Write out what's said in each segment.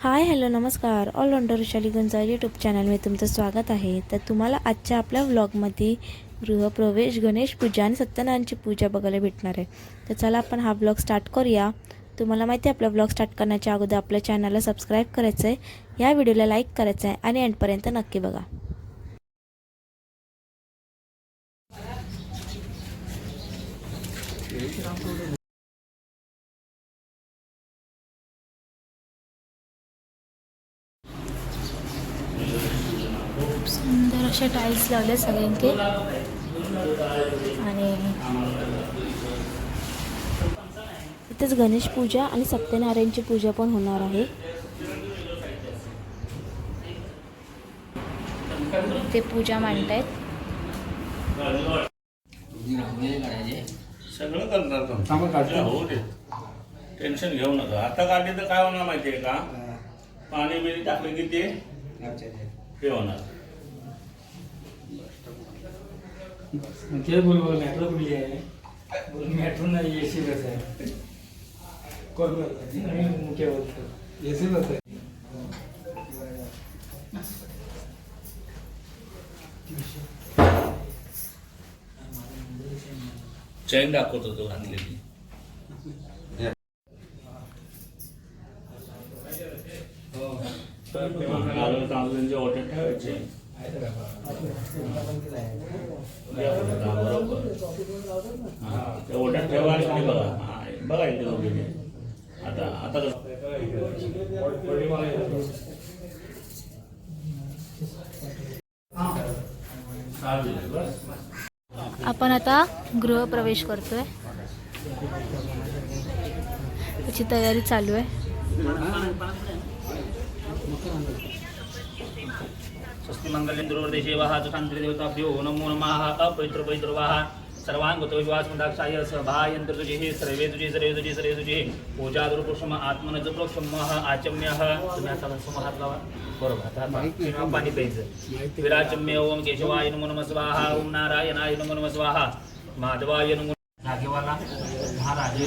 हाय hello नमस्कार. All rounder Vaishali Gunjal YouTube चॅनलमध्ये तुमचं स्वागत आहे. तर तुम्हाला आजच्या आपल्या व्लॉगमध्ये गृहप्रवेश गणेश पूजा आणि सत्यनारायणची पूजा बघायला भेटणार आहे. तर चला आपण हा ब्लॉग स्टार्ट करूया. तुम्हाला माहिती आहे आपला ब्लॉग स्टार्ट करण्याच्या अगोदर आपल्या चॅनलला सबस्क्राईब करायचं आहे या व्हिडिओला लाईक करायचं आहे आणि एंडपर्यंत नक्की बघा. असे टाईल्स लावले सगळ्यांके आणि इथेच गणेश पूजा आणि सत्यनारायणची पूजा पण होणार आहे. ते पूजा मांडतायत. सगळं करणार कामं तुम्ही काढतो. होऊ दे टेन्शन घेऊ नका. आता काढली तर काय होणार माहितीये का? पाणी बिणी टाकलं की ते हे होणार. ते बोल बोल मेट्रो आहे बोल मेट्रो नाही एसी बस आहे कोण मुख्य बोलतो एसी बस आहे चैन दाखवतो तो घातलेली ओटे ठेवायचे या ठेवा आणि बघा बघा इथे वगैरे. आता आता कसं आपण आता गृहप्रवेश करतोय त्याची तयारी चालू आहे स्वस्ति मंगलेन्द्रोर्देशे वः शान्तिदेवताभ्यो नमो नमः अपवित्र पवित्र वः। सर्वान् गतो विवासमदाक्षाय सभायन्त्र तुझे सर्वे तुझे सर्वे तुझे सर्वे तुझे पूजादुर्पुषम आत्मनज प्रोक्षमः आचम्यः तुम्ही आता समोर हात लावा बरोबर आता. पाणी प्यायचं विराचम्य ओम केशवाय नमो नमः स्वाहा ओम नारायणाय नमो नमः स्वाहा माधवाय नमो जागेवाला महाराजे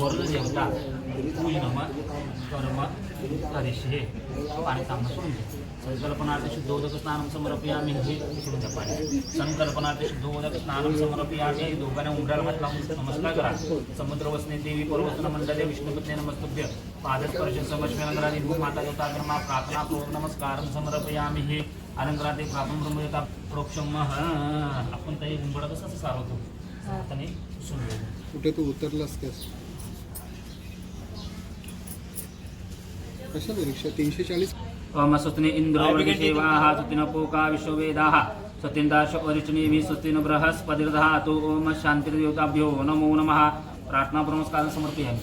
वरुण देवता नम कर्म हे पाणी तांबा सोडून द्या. संकल्पनार्थ शुद्धोदक स्नानं समर्पयामी हे सोडून द्या पाणी. संकल्पनार्थ शुद्धोदक स्नानं समर्पयामी दोघांना उंबराला हात लावून नमस्कार करा. समुद्र वसने देवी पर्वतन मंडले विष्णुपत्ने नमस्तुभ्य. पादस्पर्श समश्वरंगरादी भू माता देवता प्रार्थना पूर्व नमस्कार समर्पयामी हे अलंकारात प्रापण ब्रह्मदेवता प्रोक्षम आपण काही उंबडा कसं सारवतो? आता नाही सुरू कुठे तू उतरलास का? कशा परीक्षा तीनशे चाळीस? स्वस्तिन इंद्रोर्देवाः स्वस्तिन पोका विश्ववेदाः। अरिचनेवी बृहस्पतिर्दधातु ओम शान्तिर्देवताभ्यो नमो नमः। प्रार्थना नमस्कारं समर्पयामि।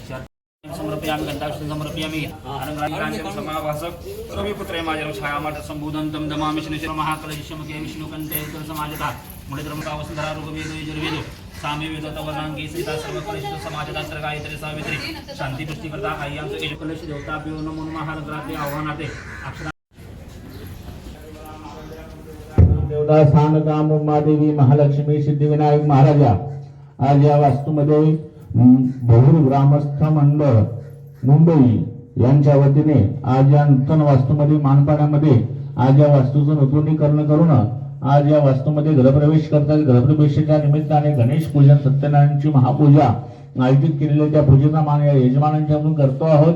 समर्पयामि गन्धाक्षं समर्पयामि। अनङ्गादिकाञ्चन समावासक। रविपुत्रे माझ्या छायामाट संबोधन्तं दमामि शनिश्वर महाकलशिष्यमके विष्णुकन्ते समाजता मुनिधर्मका वसुधरा ऋग्वेदो यजुर्वेदो। सामे वेदता वर्णांगी सीता सर्व कलशित समाजतांतर गायत्री सावित्री. शांती पुष्टीकर्ता आय्यांचं एजकलश देवताभ्यो नमो नमः. नगराते आव्हानाते. अक्षरा देवता स्थानका उमादेवी महालक्ष्मी सिद्धिविनायक महाराजा. आज या वास्तूमध्ये म, ग्रामस्थ मंडळ मुंबई यांच्या वतीने आज या नूतन वास्तूमध्ये मानपाड्यामध्ये आज या वास्तूचं नूतनीकरण करून आज या वास्तूमध्ये गृहप्रवेश करतात. गृहप्रवेशाच्या निमित्ताने गणेश पूजन सत्यनारायणची महापूजा आयोजित केलेल्या त्या पूजेचा मान या यजमानांच्या आपण करतो आहोत.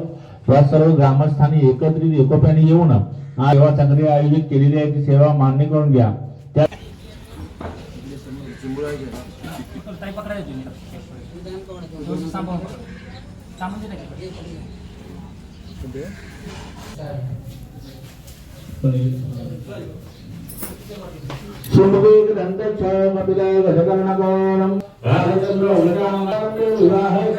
या सर्व ग्रामस्थांनी एकत्रित एकोप्याने येऊन हा सेवा चांगली आयोजित केलेली आहे. ती सेवा मान्य करून घ्या. त्या Thank you. तुम्ही सांभाळून पकडा. सामान दिलं का? सुमवेग दन्तच्छामपिला गजकर्णकोणम् राजचन्द्र उलटामङ्गलम् विवाहे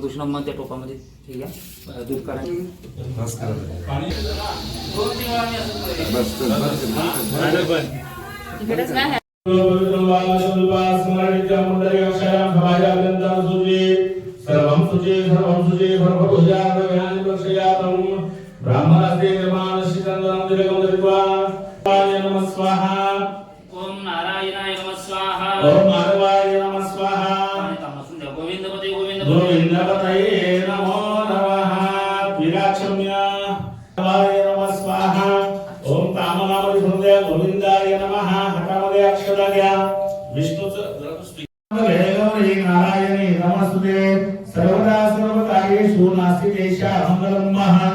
अग्नी प्रदूषण मग त्या टोपामध्ये ठीक आहे सर्वभूजातव्यानि प्रक्षयातं ब्राह्मणस्ते निर्माणस्य चन्दनं तिलकं दत्त्वा नमः स्वाहा गोविंदाय नमः. हटामध्ये अक्षर घ्या विष्णूचं नारायणे नारायणी नमस्ते सर्वदा सर्वकार्येषु नास्ति तेषा मङ्गलं महा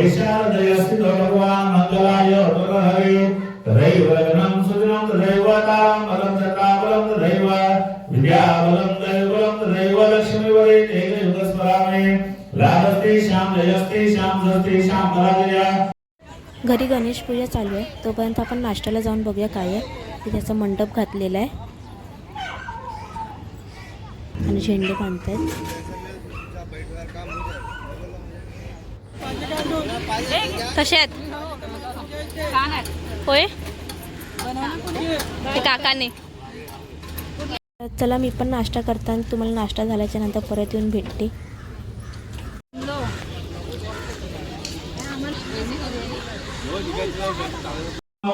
एषा हृदयस्थितो भगवान् मङ्गलाय हरे तदैव लग्नं सुदिनं तदैव बलं जटाबलं तदैव विद्याबलं दैवलं तदैव लक्ष्मीवरे तेजयुगस्मरामि लाभस्तेषां जयस्तेषां सस्तेषां पराजया. घरी गणेश पूजा चालू आहे. तोपर्यंत आपण नाश्त्याला जाऊन बघूया काय आहे. त्याचं मंडप घातलेला आहे. आणि झेंडे बांधतायत. कसे आहेत? होय? काकाने. चला मी पण नाश्ता करताना तुम्हाला नाश्ता झाल्याच्यानंतर परत येऊन भेटते.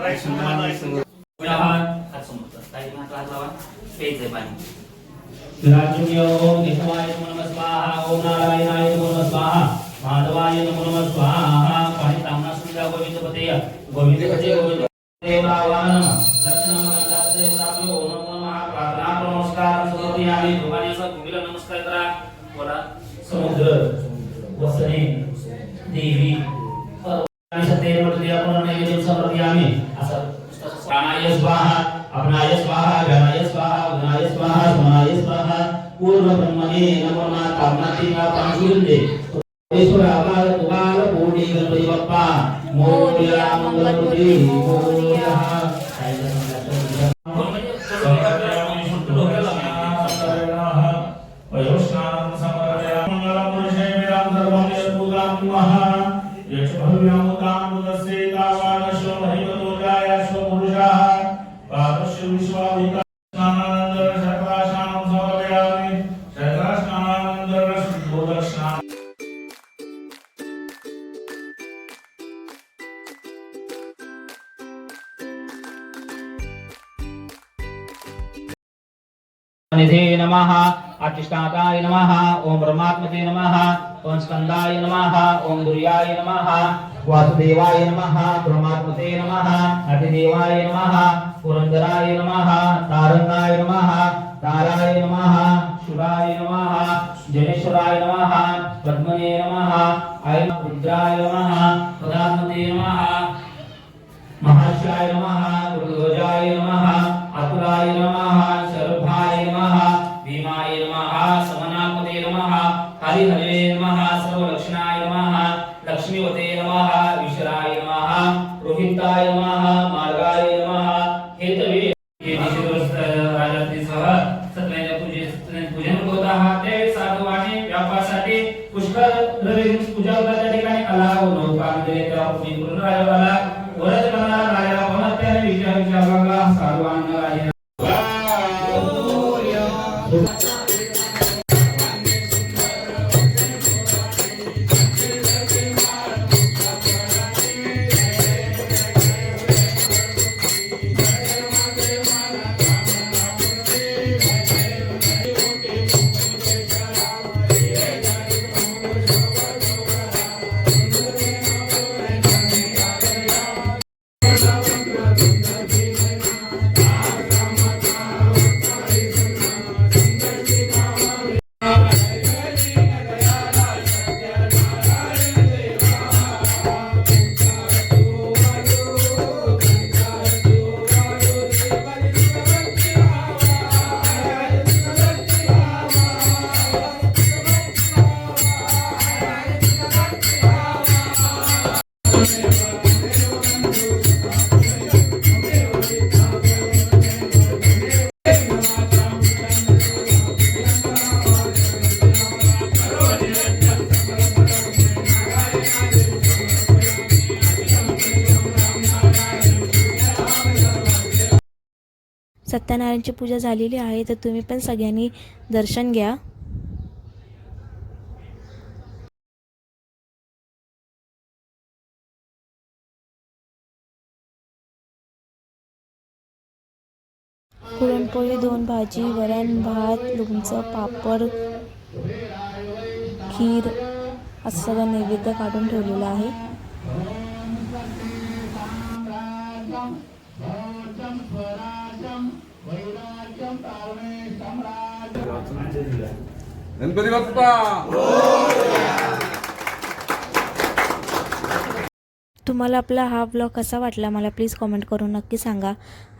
ताई. ओम नमो नमः स्वाहा ओम नारायणाय नमो नमः स्वाहा माधवाय नमो नमः स्वाहा पाणी तामना सुंदर गोविंद पते गोविंद देवरावान लक्ष्मण ओम नमो नमः प्रार्थना नमस्कार समर्पी आम्ही भूमीला नमस्कार करा बोला समुद्र वसने ब्रह्मणे नमो नमः कामनाती का पांचुरून दे ईश्वर आकार तुकाल कोटी गणपती बाप्पा. मोरया मंगलमूर्ती मोरया. निधे नमः। अच्युष्टाताय नमः। ओम परमात्मते नमः। ओम स्कंदाय नमः। ओम दुर्याय नमः। वासुदेवाय नमः। परमात्मते नमः। अतिदेवाय नमः। पुरंदराय नमः। तारंगाय नमः। ताराय नमः। शुराय नमः। जनेश्वराय नमः। पद्मने नमः। ऐ रुद्राय नमः। पदात्मते नमः। महाशाय नमः। गुरुध्वजाय नमः। अतुलाय नमः। नमः समनापते नमः हरिहरे नमः सर्वलक्षणाय नमः लक्ष्मीवते नमः विशराय नमः रोहिताय नमः। सत्यनारायणची पूजा झालेली आहे तर तुम्ही पण सगळ्यांनी दर्शन घ्या. पुरणपोळी दोन भाजी वरण भात लोणचं पापड खीर असं सगळं नैवेद्य काढून ठेवलेलं आहे. गणपती बाप्पा! तुम्हाला आपला हा ब्लॉग कसा वाटला मला प्लीज कॉमेंट करून नक्की सांगा.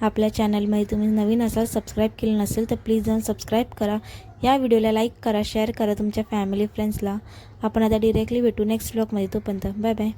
आपल्या चॅनलमध्ये तुम्ही नवीन असाल सबस्क्राईब केलं नसेल तर प्लीज जाऊन सबस्क्राईब करा. या व्हिडिओला लाईक करा शेअर करा तुमच्या फॅमिली फ्रेंड्सला आपण आता डिरेक्टली भेटू नेक्स्ट ब्लॉगमध्ये तोपर्यंत. Bye bye